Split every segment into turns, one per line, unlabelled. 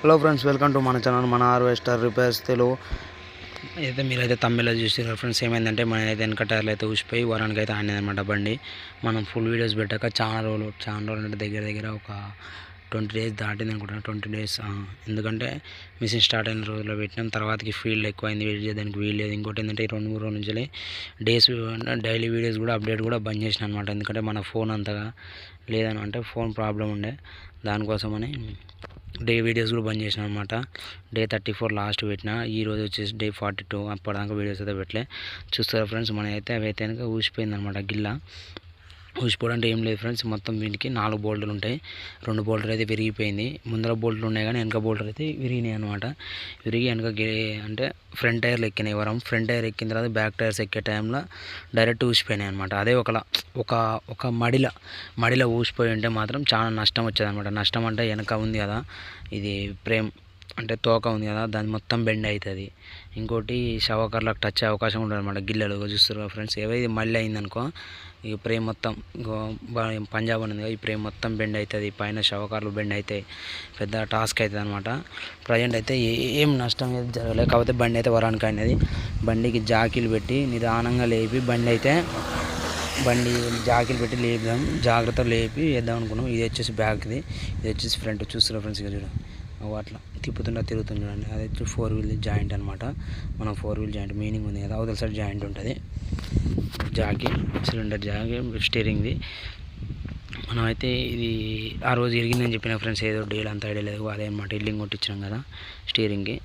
Hello friends welcome to మన channel మన harvester repairs Telugu అయితే మీరైతే తమిళలో చూసారు ఫ్రెండ్స్ ఏమైందంటే మన అయితే వెనక టైర్లు అయితే ఊసిపోయి వరానికి అయితే ఆడింది అనమాట బండి. మనం ఫుల్ వీడియోస్ పెట్టాక చాలా రోజులు చాలా రోజులు అంటే దగ్గర దగ్గర ఒక ట్వంటీ డేస్ దాటింది అనుకుంటున్నాను ట్వంటీ డేస్ ఎందుకంటే మిషన్ స్టార్ట్ అయిన రోజుల్లో పెట్టినాం. తర్వాతకి ఫీల్డ్ ఎక్కువైంది వెయిట్ చేయడానికి వీలు లేదు. ఇంకోటి ఏంటంటే రెండు మూడు రోజుల నుంచి డేస్ డైలీ వీడియోస్ కూడా అప్డేట్ కూడా బంద్ చేసిన అనమాట ఎందుకంటే మన ఫోన్ అంతగా లేదని అంటే ఫోన్ ప్రాబ్లం ఉండే. దానికోసమని డే వీడియోస్ కూడా బంద్ చేసిన అనమాట డే థర్టీ ఫోర్ లాస్ట్ పెట్టిన ఈరోజు వచ్చేసి డే ఫార్టీ టూ అప్పటిదాకా వీడియోస్ అయితే పెట్టలే. చూస్తారా ఫ్రెండ్స్ మన అయితే అవి అయితే కనుక ఊసిపోయింది అనమాట గిల్ల. ఊసిపోవడం అంటే ఏం లేదు ఫ్రెండ్స్. మొత్తం దీనికి నాలుగు బోల్టులు ఉంటాయి. రెండు బోల్డర్ అయితే విరిగిపోయింది. ముందర బోల్డర్లు ఉన్నాయి కానీ వెనక బోల్డర్ అయితే విరిగినాయి అనమాట విరిగి వెనక అంటే ఫ్రంట్ టైర్లు ఎక్కినాయి వరం. ఫ్రంట్ టైర్ ఎక్కిన తర్వాత బ్యాక్ టైర్స్ ఎక్కే టైంలో డైరెక్ట్ ఊసిపోయినాయి అనమాట అదే ఒకలా ఒక ఒక మడిల మడిలో ఊసిపోయి ఉంటే మాత్రం చాలా నష్టం వచ్చేది అనమాట నష్టం అంటే వెనక ఉంది కదా ఇది ప్రేమ్ అంటే తోక ఉంది కదా దాని మొత్తం బెండ్ అవుతుంది. ఇంకోటి షవకర్లకు టచ్ అయ్యే అవకాశం ఉంటుంది అనమాట గిల్లలు చూస్తారు ఫ్రెండ్స్ ఏవైతే మళ్ళీ అయిందనుకో ఈ ప్రేమ్ మొత్తం పంజాబ్ అనేది ఈ ప్రేమ్ మొత్తం బెండ్ అవుతుంది పైన షవకార్లు బెండ్ అవుతాయి పెద్ద టాస్క్ అవుతుంది అనమాట ప్రజెంట్ అయితే ఏం నష్టం అయితే జరగలేదు కాకపోతే బండి అయితే వరానికి అనేది బండికి జాకీలు పెట్టి నిదానంగా లేపి బండి అయితే బండి జాకీలు పెట్టి లేపుదాం. జాగ్రత్తలు లేపి వేద్దాం అనుకున్నాం. ఇది వచ్చేసి బ్యాక్ది ఇది వచ్చేసి ఫ్రంట్ చూస్తున్నారు ఫ్రెండ్స్ ఇక చూడండి అట్లా. తిప్పుతుండే తిరుగుతుంది చూడండి. అది వచ్చి ఫోర్ వీల్ జాయింట్ అనమాట మనం ఫోర్ వీల్ జాయింట్ మీనింగ్ ఉంది కదా అవతల సైడ్ జాయింట్ ఉంటుంది. జాకి సిలిండర్ జాకి స్టీరింగ్ది మనం అయితే ఇది ఆ రోజు ఇరిగిందని చెప్పిన ఫ్రెండ్స్ ఏదో డీల్ అంత ఐడియా లేదు. అదే అనమాట ఇల్లింగ్ కొట్టించాం కదా స్టీరింగ్కి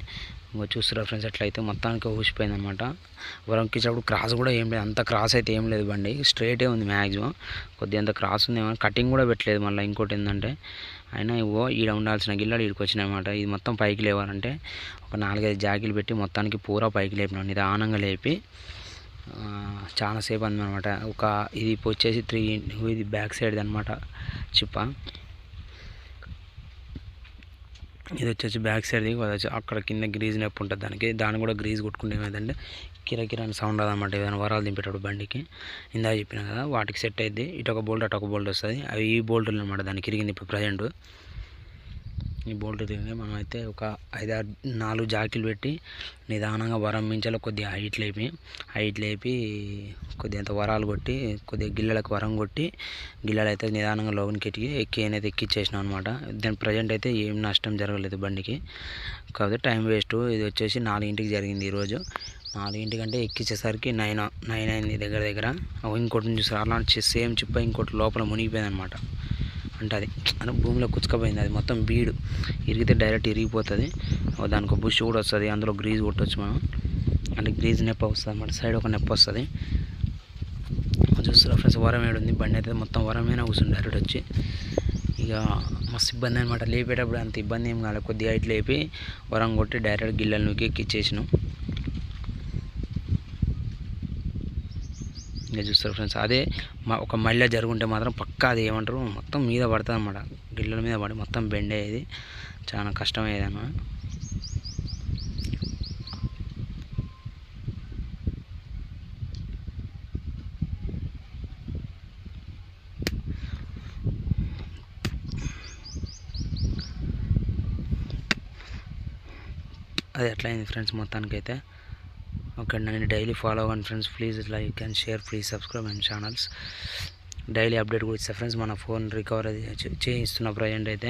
ఇంకో చూస్తున్నారు ఫ్రెండ్స్ అట్లయితే మొత్తానికి ఊసిపోయింది అనమాట వరంకిచ్చినప్పుడు క్రాస్ కూడా ఏం లేదు. అంత క్రాస్ అయితే ఏం లేదు బండి. స్ట్రైటే ఉంది మ్యాక్సిమం కొద్దిగా అంత క్రాస్ ఉంది. కటింగ్ కూడా పెట్టలేదు మళ్ళీ. ఇంకోటి ఏంటంటే అయినా ఇవో ఈడ ఉండాల్సిన గిల్లాడు ఈడికి వచ్చినాయి అనమాట ఇది మొత్తం పైకి లేవాలంటే ఒక నాలుగైదు జాకీలు పెట్టి మొత్తానికి పూరా పైకి లేపినాం. నిదానంగా లేపి చాలాసేపు చాలా ఒక ఇది వచ్చేసి త్రీ ఇది బ్యాక్ సైడ్ అనమాట చిప్ప. ఇది వచ్చేసి బ్యాక్ సైడ్ అక్కడ కింద గ్రీజ్ నొప్పి ఉంటుంది. దానికి దాన్ని కూడా గ్రీజ్ కొట్టుకుంటే ఏమైందంటే కిరకిరాని సౌండ్ రాదన్నమాట. ఏదైనా వరాలు దింపేటప్పుడు బండికి. ఇందాక చెప్పిన కదా వాటికి సెట్ అయితే ఇటు ఒక బోల్ట్ అటు ఒక బోల్ట్ వస్తుంది. అవి ఈ బోల్టులు అనమాట దానికి ఇరిగింది ఇప్పుడు ప్రజెంట్. ఈ బోల్ట్ తిరిగి మనం అయితే ఒక ఐదారు నాలుగు జాకీలు పెట్టి నిదానంగా వరం మించాలి కొద్దిగా హైట్ లేపి హైట్ లేపి కొద్దిగా అంత వరాలు కొట్టి కొద్దిగా గిల్లలకు వరం కొట్టి గిల్లలు అయితే నిదానంగా లోపలికి ఎక్కి ఎక్కి అనేది ఎక్కిచ్చేసినాం అనమాట దాని ప్రజెంట్ అయితే ఏం నష్టం జరగలేదు బండికి. కాకపోతే టైం వేస్ట్ ఇది వచ్చేసి నాలుగింటికి జరిగింది ఈరోజు. నాలుగింటికంటే ఎక్కించేసరికి నైన్ నైన్ అయింది దగ్గర దగ్గర. ఇంకోటి ఇంకోటి చూసారు అలాంటి సేమ్ చిప్ప ఇంకోటి లోపల మునిగిపోయింది అనమాట అంటే అది అంటే భూమిలో కుచ్చుకపోయింది అది. మొత్తం బీడు. ఇరిగితే డైరెక్ట్ ఇరిగిపోతుంది. దానికి బుష్ కూడా వస్తుంది. అందులో గ్రీజ్ కొట్టవచ్చు మనం. అంటే గ్రీజ్ నొప్పి వస్తుంది అన్నమాట. సైడ్ ఒక నొప్పి వస్తుంది. చూస్తున్నా ఫ్రెండ్స్ వరం ఏడుంది. బండి అయితే మొత్తం వరమైనా కూర్చుంది డైరెక్ట్ వచ్చి. ఇక మస్తు ఇబ్బంది అనమాట లేపేటప్పుడు అంత ఇబ్బంది ఏం కాలేదు కొద్దిగా హైట్ లేపి వరం కొట్టి డైరెక్ట్ గిల్లలు నూకి ఎక్కిచ్చేసినాం. ఇంకా చూస్తారు ఫ్రెండ్స్ అదే మా ఒక మళ్ళీ జరుగుంటే మాత్రం పక్కా అది ఏమంటారు? మొత్తం మీద పడుతుంది అనమాట గిల్లల మీద పడి మొత్తం బెండ్ అయ్యేది. చాలా కష్టమయ్యేది అన్నమాట. అది ఎట్లా అయింది ఫ్రెండ్స్ మొత్తానికైతే. ఓకే నేను డైలీ ఫాలో అవ్వండి friends. Please like and share please subscribe and channels. Daily update కూడా ఇస్తా ఫ్రెండ్స్. మన ఫోన్ రికవర్ అది చేయిస్తున్న ప్రజెంట్ అయితే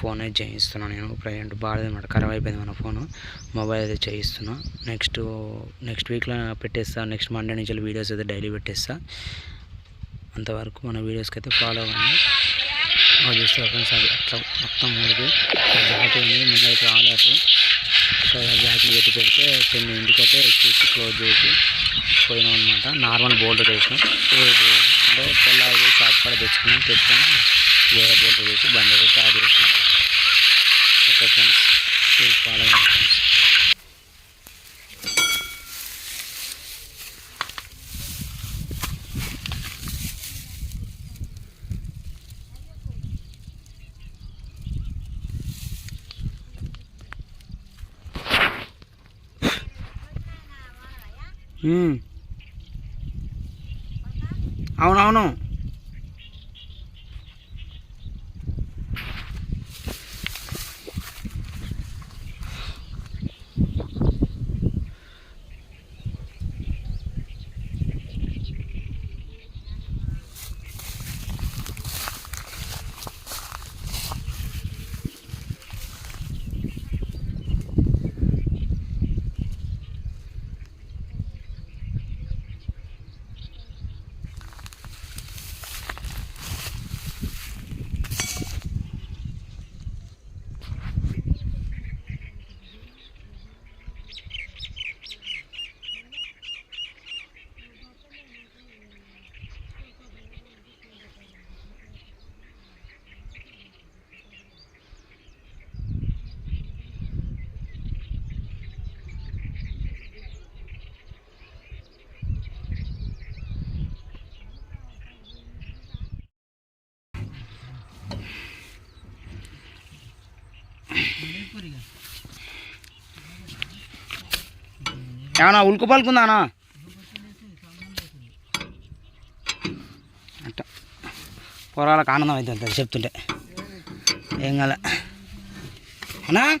ఫోన్ అయితే చేయిస్తున్నాను నేను ప్రజెంట్. బాగాలేదన్నమాట. ఖరాబ్ అయిపోయింది మన ఫోన్. మొబైల్ అయితే చేయిస్తున్నా. నెక్స్ట్ నెక్స్ట్ వీక్లో పెట్టేస్తా. నెక్స్ట్ మండే నుంచి వీడియోస్ అయితే డైలీ పెట్టేస్తా. అంతవరకు మన వీడియోస్కి అయితే ఫాలో అవ్వండి. చూస్తారు ఫ్రెండ్స్? అది అట్లా మొత్తం మూడుకి జాకెట్ అనేది ముందు జాకెట్ పెట్టి పెడితే కొన్ని ఇంటికైతే ఎక్కేసి క్లోజ్ చేసి పోయినాం అనమాట నార్మల్ బోల్ట్ వేసినాం. అంటే తెల్లారి షాప్ కాడ తెచ్చుకున్నాం తెచ్చుకొని వేరే బోల్ట్ వేసి బండి స్టార్ట్ చేసినాం. ఓకే ఫ్రెండ్స్ ఫాలో అవ్వండి ఫ్రెండ్స్ మ్మ్. అవునవును ఏమన్నా ఉల్కు పలుకుందానా? అట్ట. పొరాలకు ఆనందం అవుతుంది అది చెప్తుంటే. ఏం కాలే. అన్నా?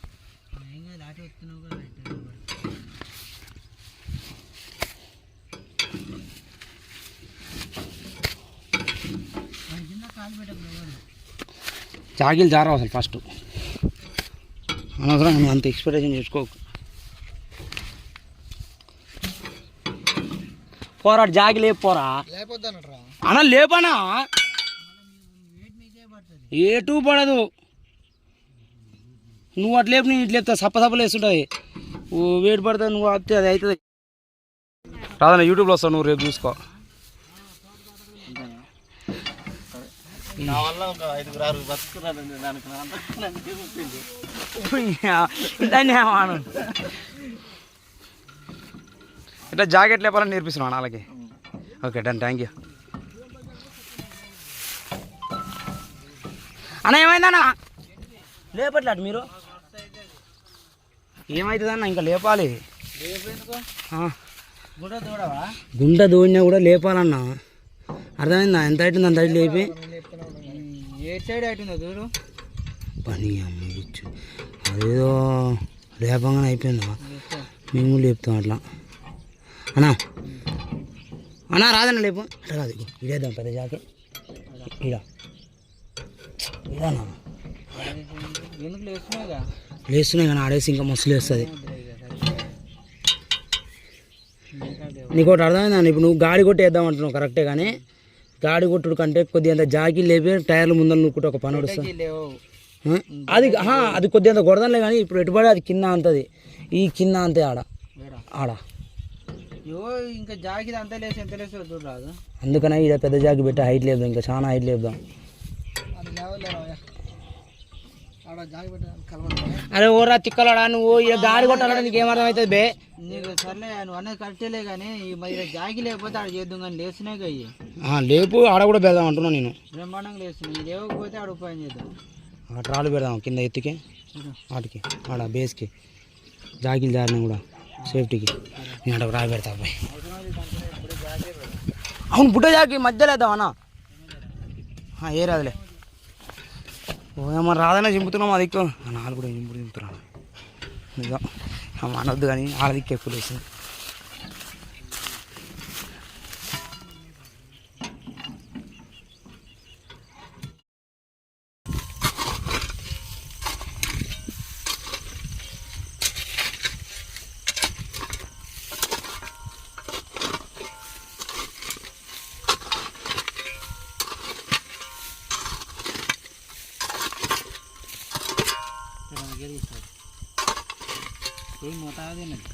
జాగిలు జారవు అసలు ఫస్ట్. అనవసరం అంత ఎక్స్పెక్టేషన్ చేసుకోకు. పోరాడు జాగి లేపు పోరా
లేకపోద్దనట్రా
అన్న లేపనా? ఏటూ పడదు. నువ్వు అట్లా లేపు నేను ఇట్లా లేపుతా. సప్ప సప్పలు వేస్తుంటుంది ఓ వేడి పడితే నువ్వు వస్తే అది అవుతుంది. రాదన్న యూట్యూబ్లో వస్తావు నువ్వు రేపు చూసుకో.
నా వల్ల ఒక ఐదుగురు ఆరు బతుకున్నానండి దానికి?
దాన్ని ఇట్లా జాకెట్ లేపాలని నేర్పిస్తున్నాను వాళ్ళకి ఓకే డన్ థ్యాంక్ యూ అన్న ఏమైందన్నా లేపట్లేదు మీరు? ఏమవుతుందన్న ఇంకా లేపాలి. గుంట దోడినా కూడా లేపాలన్నా. అర్థమైందా? ఎంత అవుతుంది అంత లేపి?
సైడ్
పని అమ్మ ఇచ్చు అదేదో లేపంగానే అయిపోయిందా మేము లేపుతాం అట్లా. అన్నా. అన్నా రాదన్న లేపు. అట్లా కాదు ఇగో ఇదేద్దాం పెద్ద జాకె ఇడా. లేస్తున్నాయి కానీ ఆడేసి ఇంకా మస్తు లేస్తుంది. నీకు ఒకటి అర్థమైందా ఇప్పుడు నువ్వు గాడి కొట్టి వేద్దాం అంటున్నావు కరెక్టే కానీ. గాడి కొట్టుడు కంటే కొద్దిగా అంత జాకీ లేపి టైర్లు ముందర నువ్వుకుంటే ఒక పని? అది అది కొద్దిగా అంత కొడదాంలే కానీ ఇప్పుడు ఎటుపడి అది కింద అంతది. ఈ కింద అంతే ఆడ. ఆడ.
ఇంకా జాకిది అంత లేసి ఎంత లేసి దూరం రాదు
అందుకనే ఇక్కడ పెద్ద జాకి పెట్టి హైట్ లేపుదాం ఇంకా చాలా హైట్ లేపుదాం
ఆడ జాగి పెట్ట కలవాలి
అరే ఓరా చిక్కలాడా నువ్వు? ఇక గాడి కొట్టాలంటే నీకు ఏమర్థం అవుతుంది బే?
నీకు సర్లే నువ్వు అనేది కరెక్టేలే కానీ మరి జాగి లేకపోతే ఆడ చేద్దాం కానీ లేస్తున్నాయి కయ్యి
లేపు ఆడ కూడా పెడదాం అంటున్నా నేను.
బ్రహ్మాండంగా లేస్తున్నాయి లేకపోతే ఆడ ఉపాయం చేద్దాం.
ట్రాలు పెడదాం కింద ఎత్తుకి వాటికి ఆడ బేస్కి. జాకిలు జారినా కూడా సేఫ్టీకి. నేను అక్కడ రాయి పెడతా అబ్బాయి అవును బుట్ట జాకి మధ్యలో వేద్దాం అన్న. ఏ రాదులే ఓ ఏమన్నా రాదనే చింపుతున్నాం అది ఎక్కువ నాలుగు కూడా చింపుడు చింపుతున్నాను నిజం అమ్మ అనొద్దు కానీ ఆడదిక్కు ఎక్కువ వేసింది
ఏం మోతాదేనండి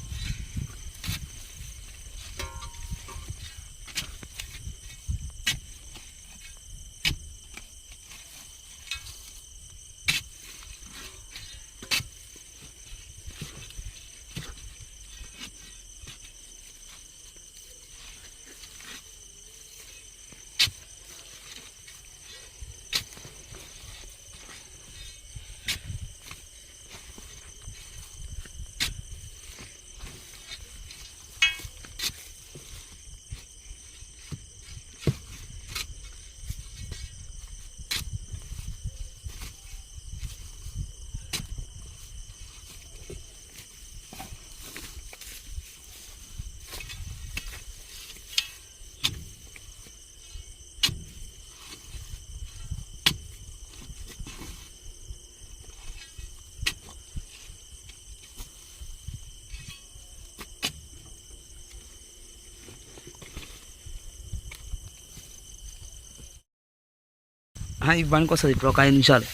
పనికి వస్తుంది ఇప్పుడు ఒక ఐదు నిమిషాలు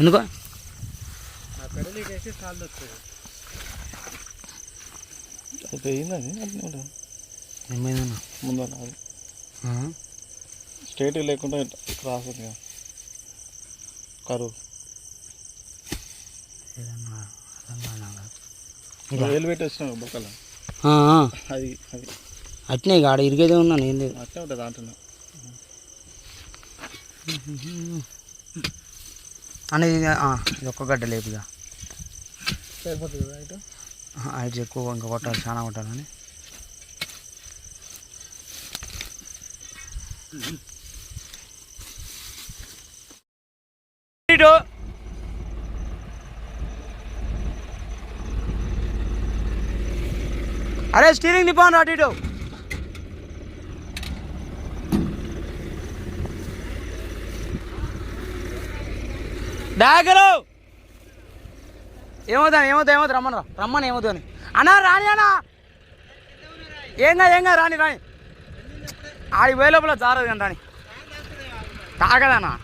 ఎందుకో
కాళ్ళు వస్తుంది
ఏమైందన్నా?
ముందర అది స్ట్రైట్ లేకుండా క్రాస్ ఉంది కదా. కరువు. వేలు పెట్టి వచ్చినావు బొక్కల. అది అది.
అట్నే ఇక ఆడ ఇరిగేదే ఉన్నా నేను లేదు.
అట్లే ఉంటుంది దాంట్లో
అనేది ఇది ఒక్క గడ్డ లేపుగా
సరిపోతుంది రైట్
అయితే ఎక్కువ ఇంకా కొట్టాలి చాలా కొట్టాలని. ఇటు. అరే స్టీరింగ్ నిప్పాను అటు ఇటు. డాగరు ఏమవుతా ఏమవుతా ఏమవుతా రమ్మను రా. రమ్మని ఏమవుతుంది అని. అన్నా రాని అన్నా. ఏం కాదు ఏం కాదు రాని రాని. ఆడి పోయే లోపల జారదు కానీ రాని. తాగదన్నా.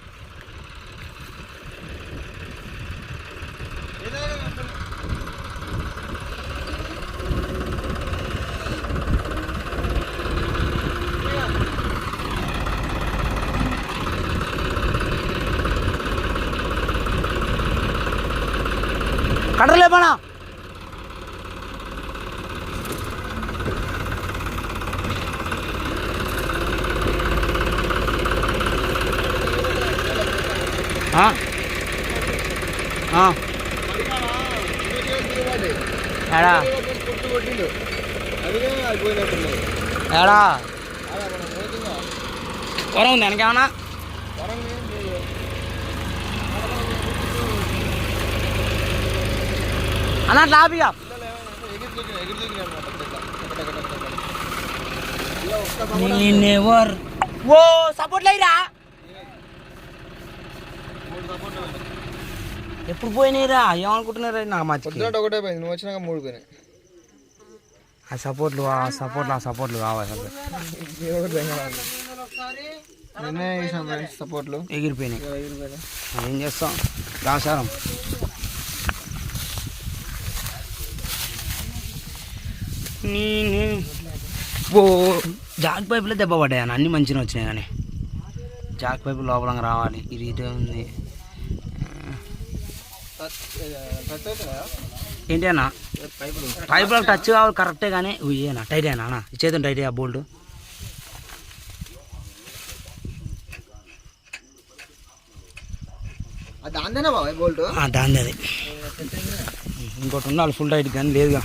కట్టలేపనా ఆ? ఆ. ఏడా వరం ఉంది వెనకేమన్నా ఆపిగా నేనెవర్? ఓ సపోర్ట్ లేరా ఎప్పుడు పోయినాయిరా? ఏమనుకుంటున్నారా నాకు మర్చిపోయి
ఒకటే పోయింది నువ్వు వచ్చినాక మూడు పోయినాయి.
ఆ సపోర్ట్లు ఆ సపోర్ట్లు ఆ సపోర్ట్లు కావాలి
సపోర్ట్లు
ఎగిరిపోయినాయి. ఏం చేస్తాం? దాసారం నేను. ఓ జాక్ పైపులో దెబ్బ పడ్డాయి అన్న. అన్నీ మంచిగా వచ్చినాయి కానీ. జాక్ పైపు లోపల రావాలి. ఇది ఇటే ఉంది. ఏంటి అన్న?
పైపులు
పైపులకు టచ్ కావాలి కరెక్టే కానీ. ఏనా టైట్ అయినా అన్న? ఇచ్చేద్దాం టైట్ ఆ బోల్ట్.
అది దాందేనా బాబాయ్ బోల్ట్?
దాని అది ఇంకోటి ఉండాలి ఫుల్ టైట్ కానీ లేదుగా.